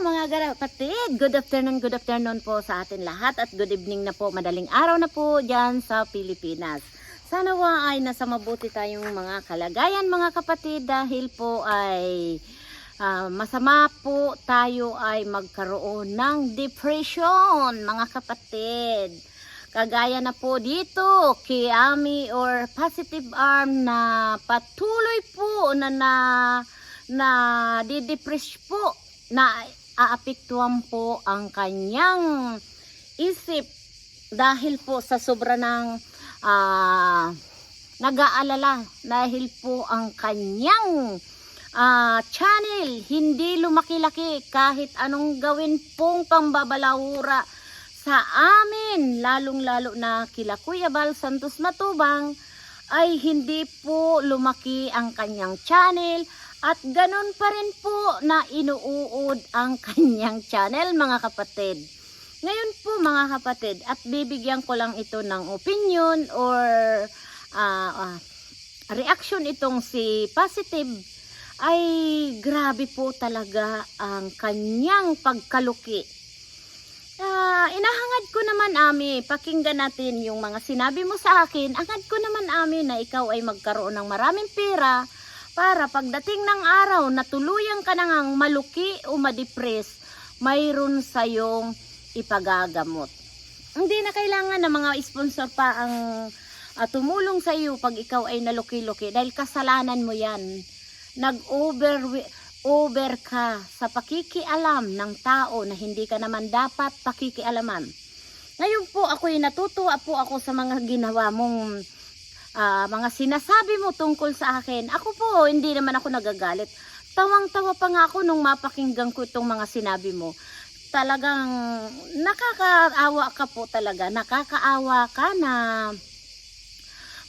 mga kapatid, good afternoon, good afternoon po sa atin lahat at good evening na po, madaling araw na po dyan sa Pilipinas. Sana wa ay nasa mabuti tayong mga kalagayan mga kapatid dahil po ay ah, masama po tayo ay magkaroon ng depression mga kapatid. Kagaya na po dito, Kiami or Positive Arm na patuloy po na na na didepress po na aapektuhan po ang kanyang isip dahil po sa sobra ng ah, nag-aalala dahil po ang kanyang ah, channel. Hindi lumaki-laki kahit anong gawin pong pambabalahura sa amin lalong-lalo na kila Kuya Bal Santos Matubang ay hindi po lumaki ang kanyang channel at ganun pa rin po na inuuod ang kanyang channel mga kapatid. Ngayon po mga kapatid at bibigyan ko lang ito ng opinion or ah, ah, reaction itong si Positive ay grabe po talaga ang kanyang pagkaluki. Ah, inahangad ko naman ami, pakinggan natin yung mga sinabi mo sa akin. Angad ko naman ami na ikaw ay magkaroon ng maraming pera para pagdating ng araw na tuluyan ka nang maluki o madepress, mayroon sayong ipagagamot. Hindi na kailangan na mga sponsor pa ang ah, tumulong sa iyo pag ikaw ay naluki-luki dahil kasalanan mo yan. Nag-over over ka sa pakikialam ng tao na hindi ka naman dapat pakikialaman. Ngayon po ako'y natutuwa po ako sa mga ginawa mong ah, mga sinasabi mo tungkol sa akin. Ako po, hindi naman ako nagagalit. Tawang-tawa pa nga ako nung mapakinggan ko itong mga sinabi mo. Talagang nakakaawa ka po talaga. Nakakaawa ka na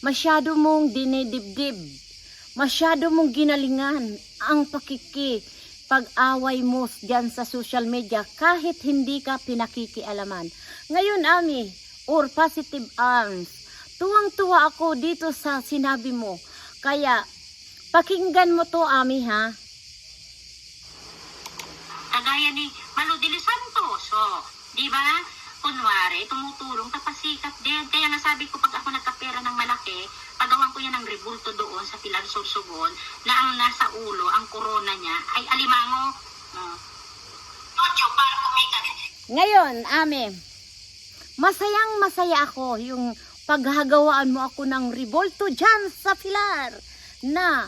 masyado mong dinidibdib masyado mong ginalingan ang pakiki pag-away mo dyan sa social media kahit hindi ka pinakikialaman. Ngayon, Ami, or positive arms, tuwang-tuwa ako dito sa sinabi mo. Kaya, pakinggan mo to, Ami, ha? Kagaya ni Malo de los Santos, oh, di ba? Kunwari, tumutulong, tapasikat din. Kaya nasabi ko, pag ako nagkapera ng malaki, pagawan ko yan ng rebulto doon sa Pilar Sorsogon, na ang nasa ulo, ang corona niya, ay alimango. Oh. Ocho, para kumita. Ngayon, Ami, masayang masaya ako yung paghagawaan mo ako ng revolto dyan sa Pilar na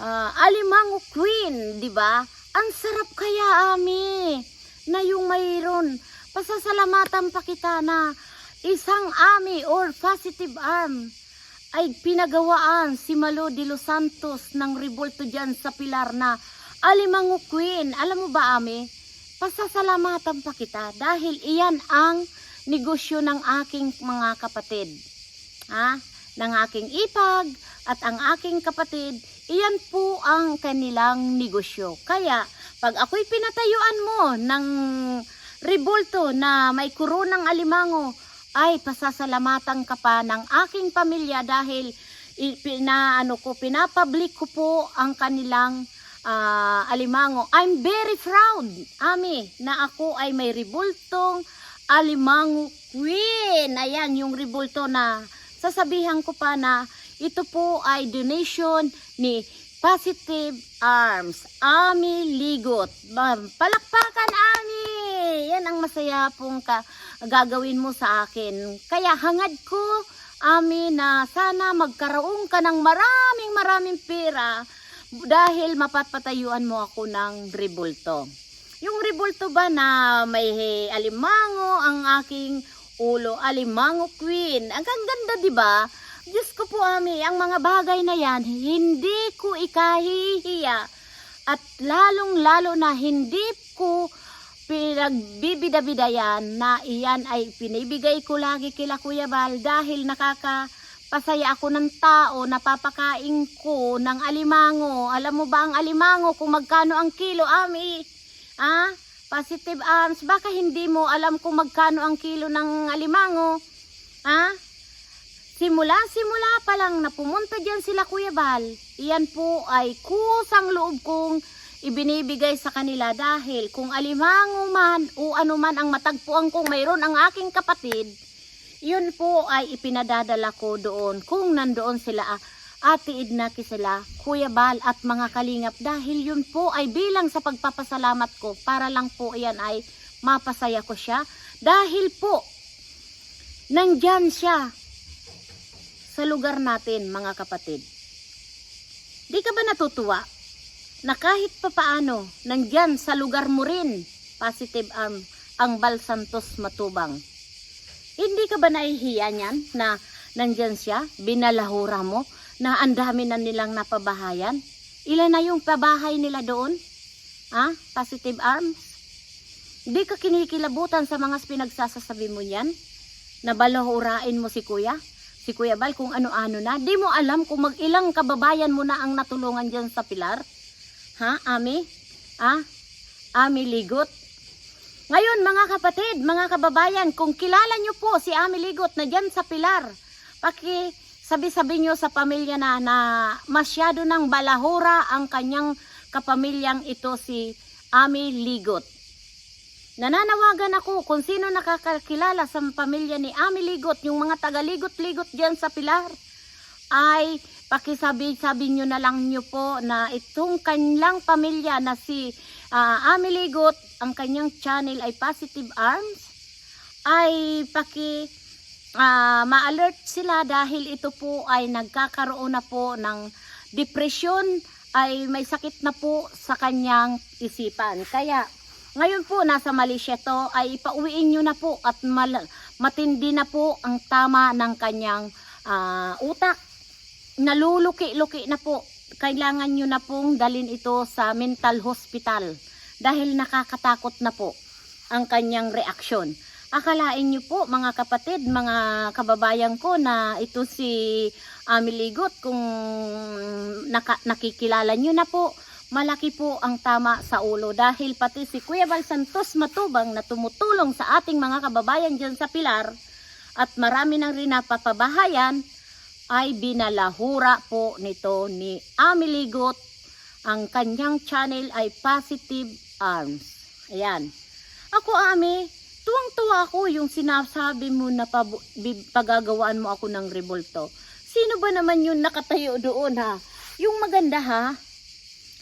ah, Alimango Queen, di ba? Ang sarap kaya, Ami, na yung mayroon. Pasasalamatan pa kita na isang Ami or positive arm ay pinagawaan si Malo de los Santos ng revolto dyan sa Pilar na Alimango Queen. Alam mo ba, Ami? pasasalamatan pa kita dahil iyan ang negosyo ng aking mga kapatid. Ha? Ng aking ipag at ang aking kapatid, iyan po ang kanilang negosyo. Kaya, pag ako'y pinatayuan mo ng rebolto na may kurunang alimango, ay pasasalamatan ka pa ng aking pamilya dahil pinaano ko, pinapublic ko po ang kanilang ah, alimango. I'm very proud, Ami, na ako ay may ribultong alimango queen. Ayan, yung ribulto na sasabihan ko pa na ito po ay donation ni Positive Arms. Ami Ligot. Palakpakan, Ami! Yan ang masaya pong ka, gagawin mo sa akin. Kaya hangad ko, Ami, na sana magkaroon ka ng maraming maraming pera dahil mapapatayuan mo ako ng rebulto. Yung rebulto ba na may alimango ang aking ulo, alimango queen. Ang ganda, di ba? Diyos ko po, Ami, ang mga bagay na yan, hindi ko ikahihiya. At lalong-lalo na hindi ko pinagbibida-bida yan na iyan ay pinibigay ko lagi kila Kuya Bal dahil nakaka pasaya ako ng tao, napapakain ko ng alimango. Alam mo ba ang alimango kung magkano ang kilo, Ami? Ah, positive arms. Baka hindi mo alam kung magkano ang kilo ng alimango. Ah? Simula, simula pa lang na pumunta dyan sila Kuya Bal. Iyan po ay kusang loob kong ibinibigay sa kanila dahil kung alimango man o ano man ang matagpuan kong mayroon ang aking kapatid, yun po ay ipinadadala ko doon kung nandoon sila ah, Ate Edna sila, Kuya Bal at mga kalingap dahil yun po ay bilang sa pagpapasalamat ko para lang po yan ay mapasaya ko siya dahil po nandyan siya sa lugar natin mga kapatid. Di ka ba natutuwa na kahit papaano nandyan sa lugar mo rin positive arm ang Bal Santos Matubang? Hindi ka ba nahihiya niyan na nandyan siya, binalahura mo, na ang dami na nilang napabahayan? Ilan na yung pabahay nila doon? Ha? Positive arms? Di ka kinikilabutan sa mga pinagsasasabi mo yan? Na balahurain mo si kuya? Si Kuya Bal kung ano-ano na? Di mo alam kung mag-ilang kababayan mo na ang natulungan dyan sa pilar? Ha, Ami? Ha? Ami Ligot? Ngayon mga kapatid, mga kababayan, kung kilala nyo po si Ami Ligot na dyan sa pilar, paki sabi-sabi nyo sa pamilya na na masyado ng balahura ang kanyang kapamilyang ito si Ami Ligot. Nananawagan ako kung sino nakakakilala sa pamilya ni Ami Ligot, yung mga taga-ligot-ligot dyan sa Pilar, ay pakisabi-sabi nyo na lang nyo po na itong kanilang pamilya na si ah, Ami Ligot, ang kanyang channel ay Positive Arms, ay paki ah, ma-alert sila dahil ito po ay nagkakaroon na po ng depression ay may sakit na po sa kanyang isipan. Kaya ngayon po nasa Malaysia to ay ipauwiin nyo na po at mal- matindi na po ang tama ng kanyang ah, utak. Naluluki-luki na po. Kailangan nyo na pong dalin ito sa mental hospital dahil nakakatakot na po ang kanyang reaksyon. Akalain nyo po mga kapatid, mga kababayan ko na ito si Amiligot kung naka, nakikilala nyo na po, malaki po ang tama sa ulo dahil pati si Kuya Bal Santos Matubang na tumutulong sa ating mga kababayan dyan sa Pilar at marami nang rin napapabahayan ay binalahura po nito ni Amiligot. Ang kanyang channel ay Positive Arms. Ayan. Ako, Ami, tuwang-tuwa ako yung sinasabi mo na pagagawaan mo ako ng revolto. Sino ba naman yung nakatayo doon ha? Yung maganda ha?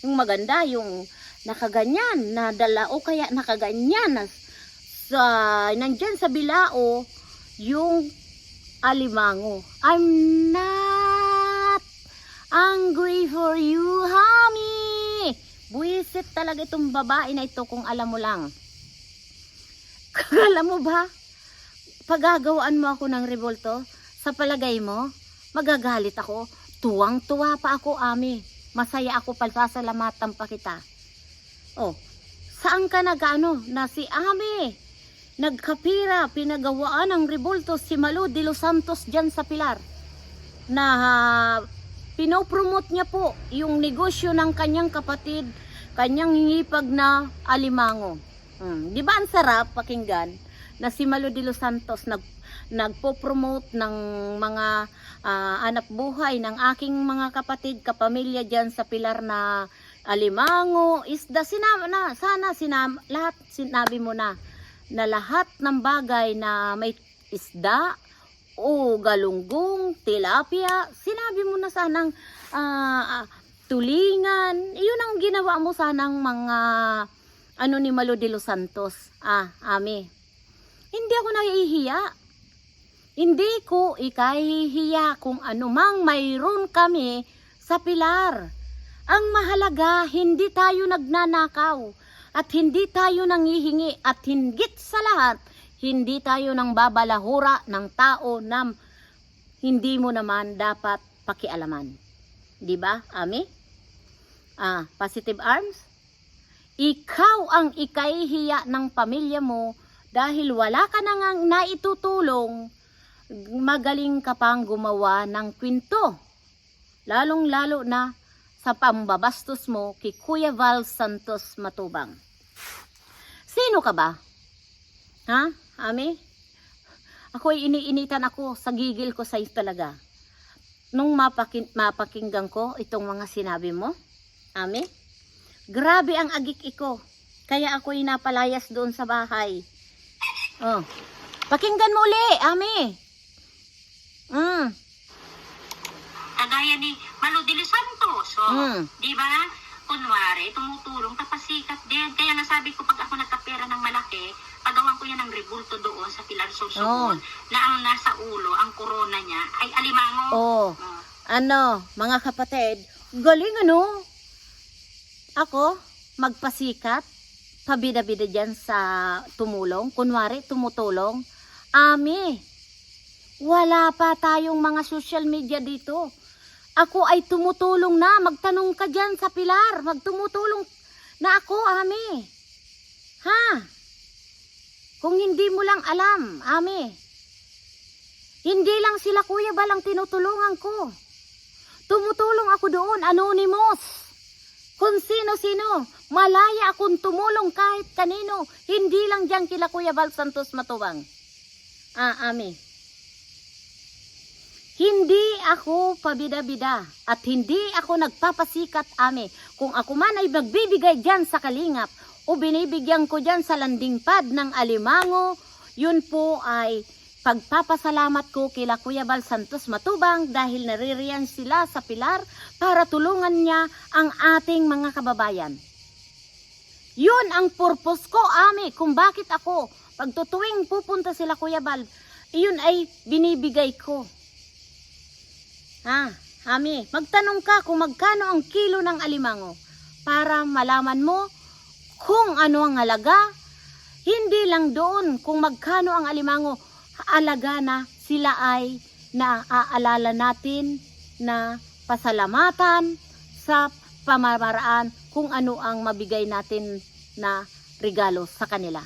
Yung maganda, yung nakaganyan na dala o kaya nakaganyan na sa nandyan sa bilao yung alimango. I'm not angry for you, honey. Buisit talaga itong babae na ito kung alam mo lang. Kala mo ba? Pagagawaan mo ako ng revolto, sa palagay mo, magagalit ako. Tuwang-tuwa pa ako, Ami. Masaya ako palsasalamatan pa kita. Oh, saan ka nagano na si Ami? Nagkapira, pinagawaan ng revolto si Malu de los Santos dyan sa Pilar. Na ah, pinopromote niya po yung negosyo ng kanyang kapatid, kanyang hingipag na alimango. Hmm, Di ba ang sarap pakinggan? Na si Malu de los Santos nag nagpo-promote ng mga ah, anak buhay ng aking mga kapatid, kapamilya diyan sa Pilar na alimango, isda, sinama na, sana sinama, lahat sinabi mo na na lahat ng bagay na may isda o galunggong, tilapia, sinabi mo na sanang ah, tulingan, yun ang ginawa mo sanang mga ano ni Malo de los Santos. Ah, Ami. Hindi ako nahihiya. Hindi ko ikahihiya kung anumang mayroon kami sa pilar. Ang mahalaga, hindi tayo nagnanakaw at hindi tayo nangihingi at hinggit sa lahat, hindi tayo nang babalahura ng tao na hindi mo naman dapat pakialaman. Di ba, Ami? Ah, positive arms? Ikaw ang ikahihiya ng pamilya mo dahil wala ka na ngang naitutulong, magaling ka pang gumawa ng kwento. Lalong-lalo na sa pambabastos mo kay Kuya Val Santos Matubang. Sino ka ba? Ha, Ami? Ako ay iniinitan ako sa gigil ko sa iyo talaga. Nung mapakin, mapakinggan ko itong mga sinabi mo, Ami, Grabe ang agik iko. Kaya ako inapalayas doon sa bahay. Oh. Pakinggan mo uli, Ami. Mm. Kagaya ni Malo de los Santos. So, Mm. di ba? Kunwari, tumutulong, tapasikat din. Kaya nasabi ko, pag ako nagkapera ng malaki, pagawan ko yan ng rebulto doon sa Pilar Sorsogon, Oh. na ang nasa ulo, ang corona niya, ay alimango. Oh. Oh. Ano, mga kapatid, galing ano? Ako, magpasikat, pabida-bida dyan sa tumulong. Kunwari, tumutulong. Ami, wala pa tayong mga social media dito. Ako ay tumutulong na. Magtanong ka dyan sa pilar. Magtumutulong na ako, Ami. Ha? Kung hindi mo lang alam, Ami. Hindi lang sila Kuya Balang tinutulungan ko. Tumutulong ako doon, anonymous. Kung sino-sino, malaya akong tumulong kahit kanino. Hindi lang dyan kila Kuya Bal Santos Matubang. Ah, Ami. Hindi ako pabida-bida at hindi ako nagpapasikat, Ami. Kung ako man ay magbibigay dyan sa kalingap o binibigyan ko dyan sa landing pad ng alimango, yun po ay pagpapasalamat ko kila Kuya Bal Santos Matubang dahil naririyan sila sa pilar para tulungan niya ang ating mga kababayan. Yun ang purpose ko, Ami, kung bakit ako, pagtutuwing pupunta sila Kuya Bal, yun ay binibigay ko. Ha, Ami, magtanong ka kung magkano ang kilo ng alimango para malaman mo kung ano ang halaga. Hindi lang doon kung magkano ang alimango, alaga na sila ay naaalala natin na pasalamatan sa pamamaraan kung ano ang mabigay natin na regalo sa kanila.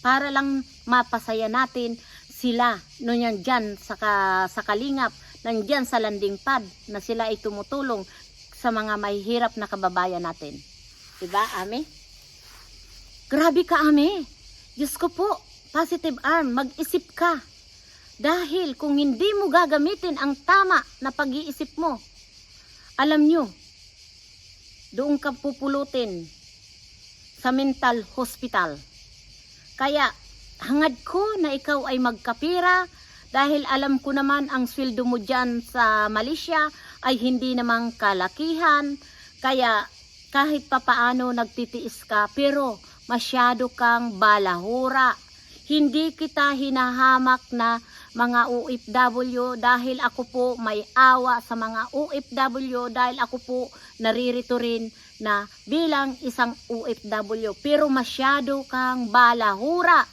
Para lang mapasaya natin sila no yan dyan sa, ka, sa kalingap, nandyan sa landing pad na sila ay tumutulong sa mga mahihirap na kababayan natin. Diba, Ame? Grabe ka, Ame. Diyos ko po, positive arm, mag-isip ka. Dahil kung hindi mo gagamitin ang tama na pag-iisip mo, alam nyo, doon ka pupulutin sa mental hospital. Kaya, hangad ko na ikaw ay magkapira dahil alam ko naman ang sweldo mo dyan sa Malaysia ay hindi namang kalakihan. Kaya, kahit papaano nagtitiis ka, pero masyado kang balahura. Hindi kita hinahamak na mga OFW dahil ako po may awa sa mga OFW dahil ako po naririto rin na bilang isang OFW pero masyado kang balahura.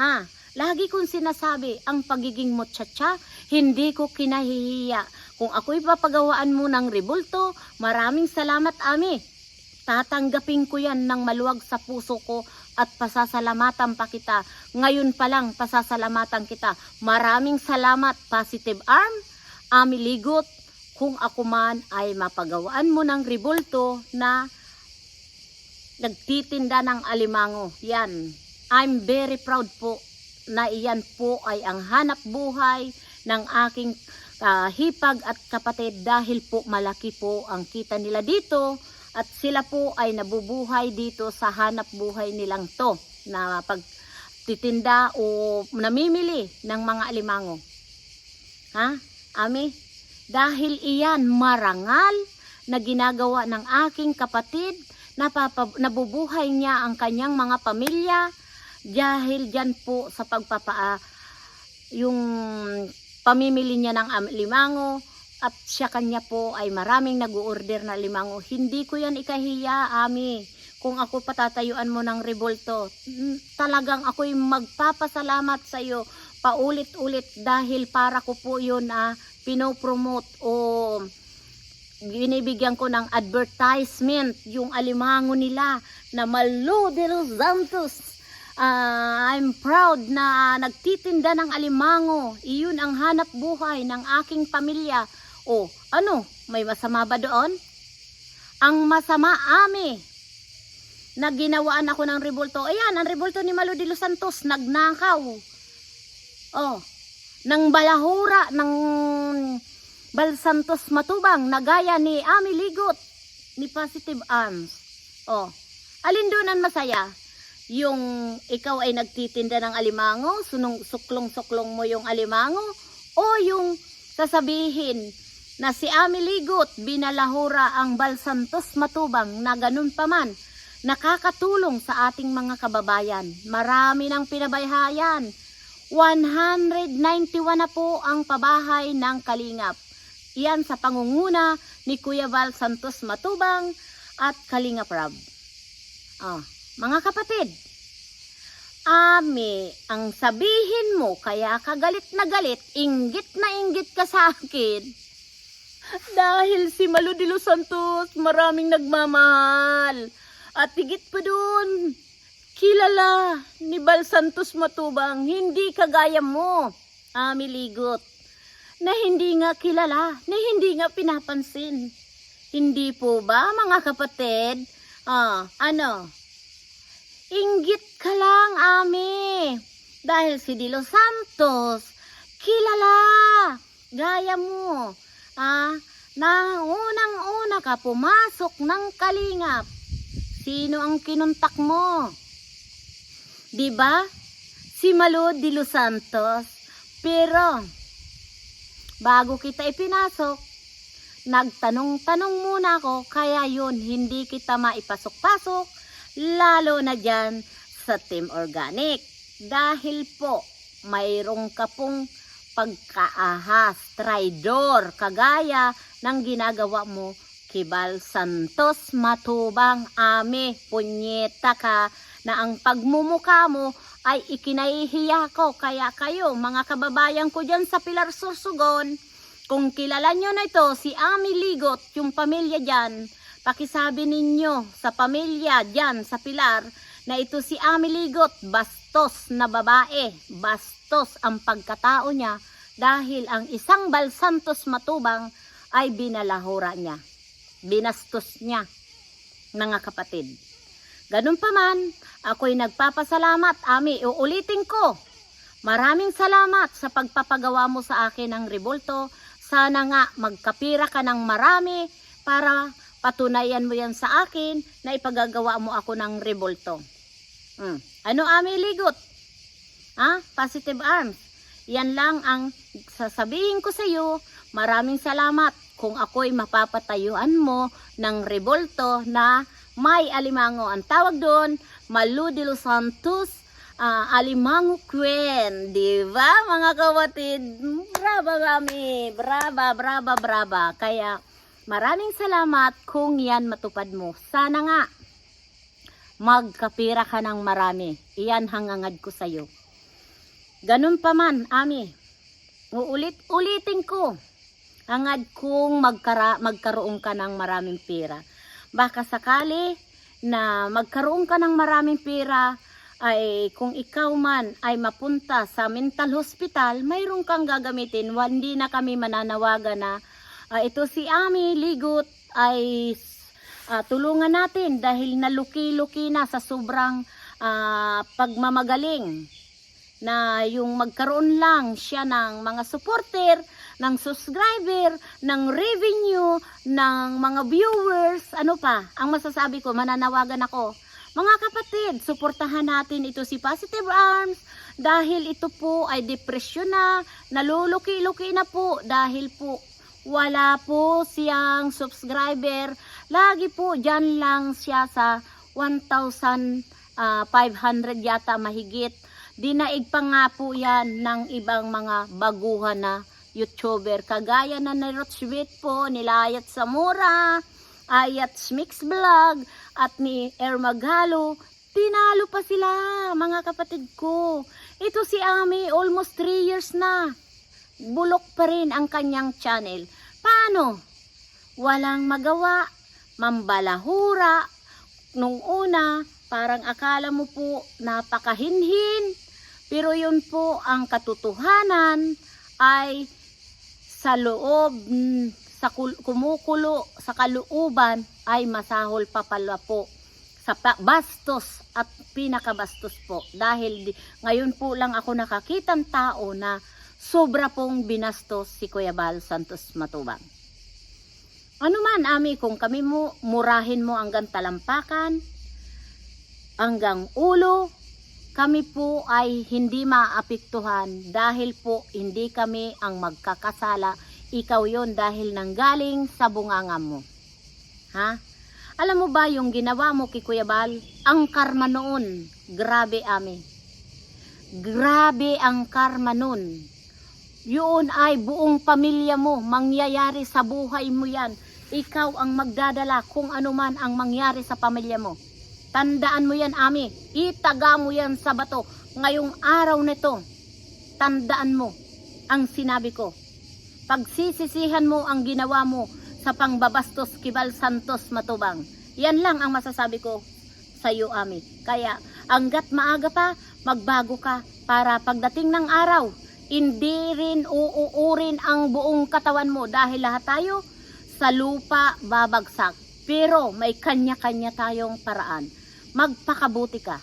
Ha? Lagi kong sinasabi, ang pagiging motsacha, hindi ko kinahihiya. Kung ako'y papagawaan mo ng rebulto, maraming salamat, Ami. Tatanggapin ko yan ng maluwag sa puso ko at pasasalamatan pa kita. Ngayon pa lang, pasasalamatan kita. Maraming salamat, Positive Arm, Ami Ligot, kung ako man ay mapagawaan mo ng rebulto na nagtitinda ng alimango. Yan. I'm very proud po na iyan po ay ang hanap buhay ng aking ah, hipag at kapatid dahil po malaki po ang kita nila dito at sila po ay nabubuhay dito sa hanap buhay nilang to na pagtitinda o namimili ng mga alimango. Ha? Ami? Dahil iyan marangal na ginagawa ng aking kapatid napapa- nabubuhay niya ang kanyang mga pamilya dahil dyan po sa pagpapaa yung pamimili niya ng am- limango at siya kanya po ay maraming nag-order na limango. Hindi ko yan ikahiya, Ami. Kung ako patatayuan mo ng revolto, mm, talagang ako'y magpapasalamat sa iyo paulit-ulit dahil para ko po yun ah, pinopromote o binibigyan ko ng advertisement yung alimango nila na Malo de los Santos. Ah, I'm proud na nagtitinda ng alimango. Iyon ang hanap buhay ng aking pamilya. O, ano? May masama ba doon? Ang masama, ami, na ginawaan ako ng revolto. Ayan, ang revolto ni Malo de los Santos, nagnakaw. Oh, ng balahura, ng Bal Santos Matubang, na gaya ni Ami Ligot, ni Positive Arms. Oh, alin doon ang masaya? Yung ikaw ay nagtitinda ng alimango, sunong, suklong-suklong mo yung alimango, o yung sasabihin na si Ami Ligot binalahura ang Balsantos Matubang na ganun pa man, nakakatulong sa ating mga kababayan. Marami ng pinabayhayan. 191 na po ang pabahay ng Kalingap. Iyan sa pangunguna ni Kuya Val Santos Matubang at Kalingap Rab. Ah, mga kapatid, Ami, ang sabihin mo, kaya ka galit na galit, inggit na inggit ka sa akin. Dahil si Malu de Los Santos, maraming nagmamahal. At higit pa dun, kilala ni Bal Santos Matubang, hindi kagaya mo, Ami Ligot, na hindi nga kilala, na hindi nga pinapansin. Hindi po ba, mga kapatid? Ah, ano? Inggit ka lang, Ami. Dahil si De Los Santos, kilala, gaya mo. Ah, na unang-una ka pumasok ng kalingap. Sino ang kinuntak mo? 'Di ba? Si Malo de Los Santos. Pero bago kita ipinasok, nagtanong-tanong muna ako kaya yun hindi kita maipasok-pasok lalo na dyan sa Team Organic. Dahil po, mayroong ka pong pagkaahas, traidor, kagaya ng ginagawa mo Kibal Santos Matubang Ame, punyeta ka na ang pagmumuka mo ay ikinahihiya ko. Kaya kayo, mga kababayan ko dyan sa Pilar Sursugon, kung kilala nyo na ito, si Ami Ligot, yung pamilya dyan, pakisabi ninyo sa pamilya dyan sa Pilar, na ito si Ami Ligot, bastos na babae, bastos ang pagkatao niya, dahil ang isang balsantos matubang ay binalahura niya, binastos niya, mga kapatid. Ganun pa man, ako'y nagpapasalamat, Ami, uulitin ko. Maraming salamat sa pagpapagawa mo sa akin ng revolto. Sana nga magkapira ka ng marami para patunayan mo yan sa akin na ipagagawa mo ako ng revolto. Hmm. Ano, Ami Ligot? Ha? Positive arms. Yan lang ang sasabihin ko sa iyo. Maraming salamat kung ako'y mapapatayuan mo ng revolto na may alimango. Ang tawag doon, Malu de los Santos ah, Alimango Queen. Di ba mga kapatid? Brava kami. Brava, brava, brava. Kaya maraming salamat kung yan matupad mo. Sana nga magkapira ka ng marami. Iyan hangangad ko sa'yo. Ganun pa man, Ami. Uulit-ulitin ko. Hangad kung magkara, magkaroon ka ng maraming pera. Baka sakali na magkaroon ka ng maraming pera ay kung ikaw man ay mapunta sa mental hospital, mayroon kang gagamitin. Hindi na kami mananawagan na ah, ito si Ami Ligot ay ah, tulungan natin dahil naluki-luki na sa sobrang ah, pagmamagaling na yung magkaroon lang siya ng mga supporter, ng subscriber, ng revenue, ng mga viewers, ano pa, ang masasabi ko, mananawagan ako. Mga kapatid, suportahan natin ito si Positive Arms dahil ito po ay depresyon na, naluluki-luki na po dahil po wala po siyang subscriber. Lagi po dyan lang siya sa 1,500 yata mahigit. Dinaig pa nga po yan ng ibang mga baguhan na YouTuber. Kagaya na ni Rotswit po, nila Ayat Samura, Ayat Mix Vlog, at ni Ermagalo. Tinalo pa sila, mga kapatid ko. Ito si Ami, almost 3 years na. Bulok pa rin ang kanyang channel. Paano? Walang magawa, mambalahura. Nung una, parang akala mo po napakahinhin. Pero yun po ang katotohanan ay sa loob sa kul- kumukulo sa kalooban ay masahol pa pala po sa bastos at pinakabastos po dahil di- ngayon po lang ako nakakitang tao na sobra pong binastos si Kuya Bal Santos Matubang. Ano man, Ami, kung kami mo, murahin mo hanggang talampakan, hanggang ulo, kami po ay hindi maapektuhan dahil po hindi kami ang magkakasala. Ikaw yon dahil nanggaling sa bunganga mo. Ha? Alam mo ba yung ginawa mo kay Kuya? Ang karma noon. Grabe, Ami. Grabe ang karma noon. Yun ay buong pamilya mo, mangyayari sa buhay mo yan. Ikaw ang magdadala kung ano man ang mangyari sa pamilya mo. Tandaan mo yan, Ami. Itaga mo yan sa bato. Ngayong araw nito, tandaan mo ang sinabi ko. Pagsisisihan mo ang ginawa mo sa pangbabastos kibal santos matubang. Yan lang ang masasabi ko sa iyo, Ami. Kaya, hanggat maaga pa, magbago ka para pagdating ng araw, hindi rin uuurin ang buong katawan mo dahil lahat tayo sa lupa babagsak. Pero may kanya-kanya tayong paraan. Magpakabuti ka.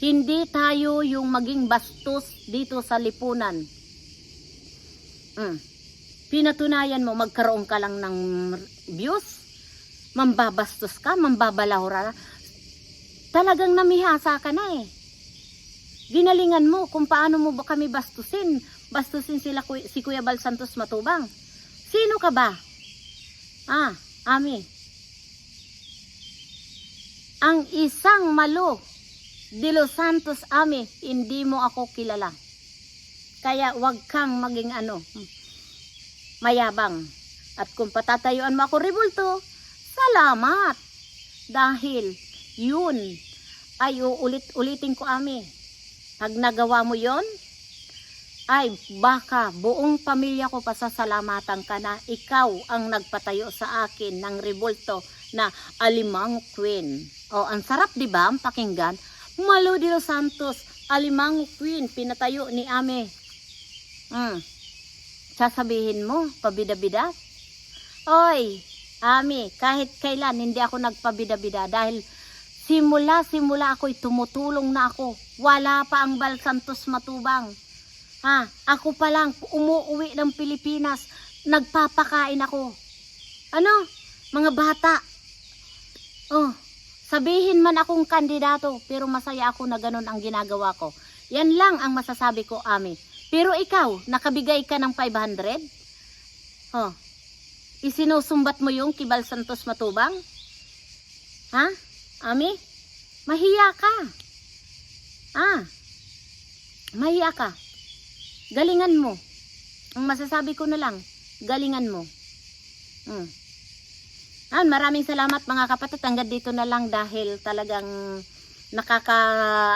Hindi tayo yung maging bastos dito sa lipunan. Mm. Pinatunayan mo, magkaroon ka lang ng views, mambabastos ka, mambabalahura. Talagang namihasa ka na eh. Ginalingan mo kung paano mo ba kami bastusin. Bastusin sila si Kuya Bal Santos Matubang. Sino ka ba? Ah, Ami. Ang isang malo, De Los Santos Ami, hindi mo ako kilala. Kaya wag kang maging ano, mayabang. At kung patatayuan mo ako ribulto, salamat. Dahil yun ay uulit-ulitin ko ami. Pag nagawa mo yon, ay baka buong pamilya ko pasasalamatan ka na ikaw ang nagpatayo sa akin ng ribulto na Alimang Queen. O, ang sarap di ba ang pakinggan? Malo de los Santos, Alimang Queen, pinatayo ni Ame. Mm. Sasabihin mo, pabida-bida? Oy, Ami, kahit kailan hindi ako nagpabida-bida dahil simula simula ako'y tumutulong na ako. Wala pa ang Bal Santos matubang. Ha, ako pa lang umuwi ng Pilipinas, nagpapakain ako. Ano? Mga bata. Oh, sabihin man akong kandidato, pero masaya ako na ganun ang ginagawa ko. Yan lang ang masasabi ko, Ami. Pero ikaw, nakabigay ka ng 500? Oh, isinusumbat mo yung Kibal Santos Matubang? Ha? Ami? Mahiya ka. Ah, mahiya ka. Galingan mo. Ang masasabi ko na lang, galingan mo. Mm. Ah, maraming salamat mga kapatid. Hanggang dito na lang dahil talagang nakaka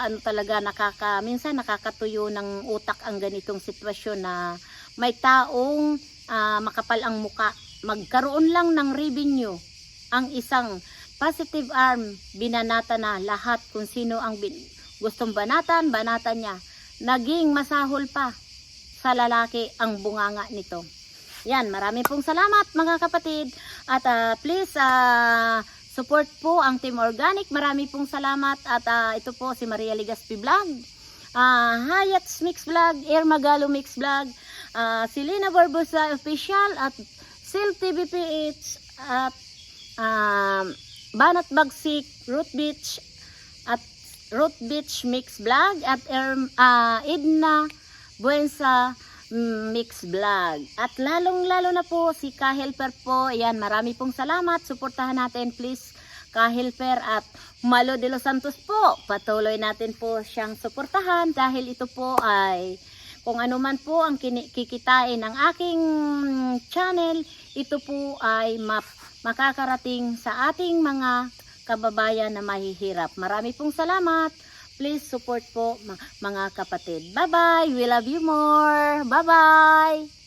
ano talaga nakaka minsan nakakatuyo ng utak ang ganitong sitwasyon na may taong ah, makapal ang muka magkaroon lang ng revenue ang isang positive arm binanata na lahat kung sino ang bin, gustong banatan banatan niya naging masahol pa sa lalaki ang bunganga nito yan marami pong salamat mga kapatid at ah, please ah, support po ang Team Organic. Marami pong salamat at ah, ito po si Maria Ligaspi Vlog. Uh, Hayats Mix Vlog, Air Magalo Mix Vlog, ah, si Lina Barbosa Official at Sil TVPH at um, Banat Bagsik, Root Beach at Root Beach Mix Vlog at Air, ah, Edna Buensa mm, Mix Vlog. At lalong-lalo na po si Ka-Helper po. Ayan, marami pong salamat. Suportahan natin please Ka-Helper at Malo de los Santos po. Patuloy natin po siyang suportahan dahil ito po ay kung ano man po ang kikitain ng aking channel, ito po ay map- makakarating sa ating mga kababayan na mahihirap. Marami pong salamat. Please support po mga kapatid. Bye-bye. We love you more. Bye-bye.